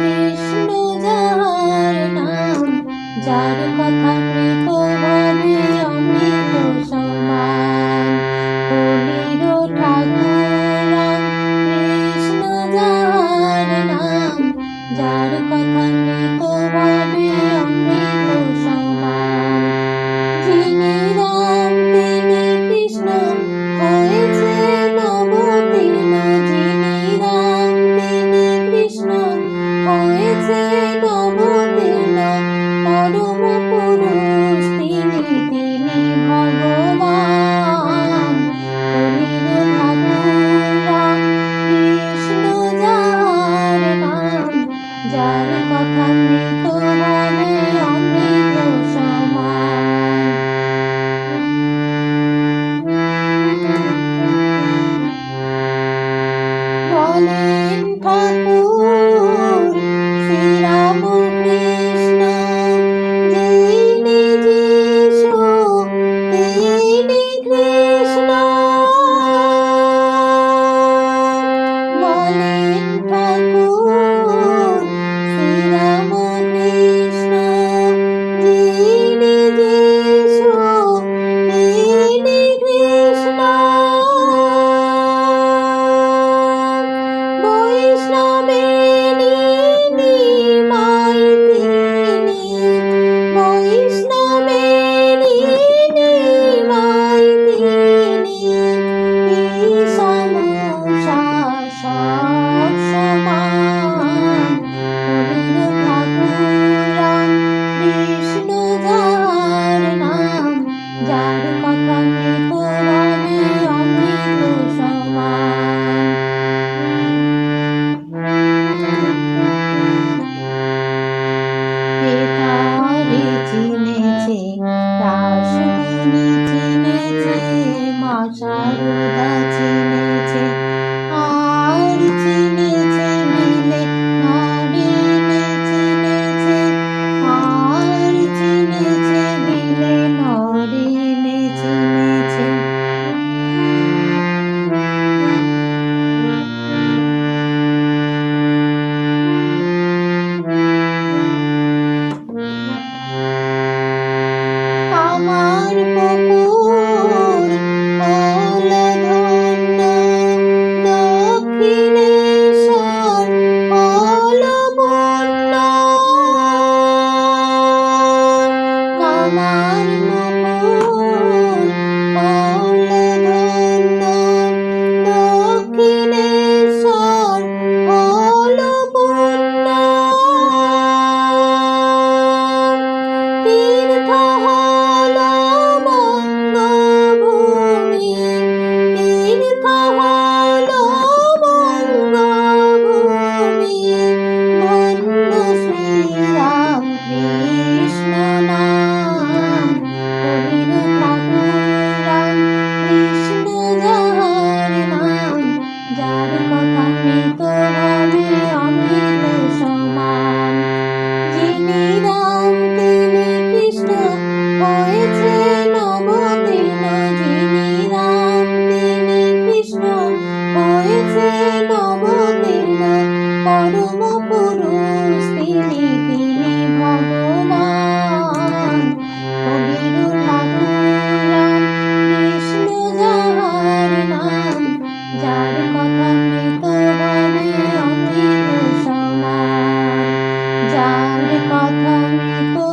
কৃষ্ণ যার নাম, যার কথা মৃতভাবে অমৃত সমান কলির ঠাকুরাম কৃষ্ণ যার নাম যার কথা মৃতভাবে অমৃত সমান। যিনি play. Mama. Ipatlang ko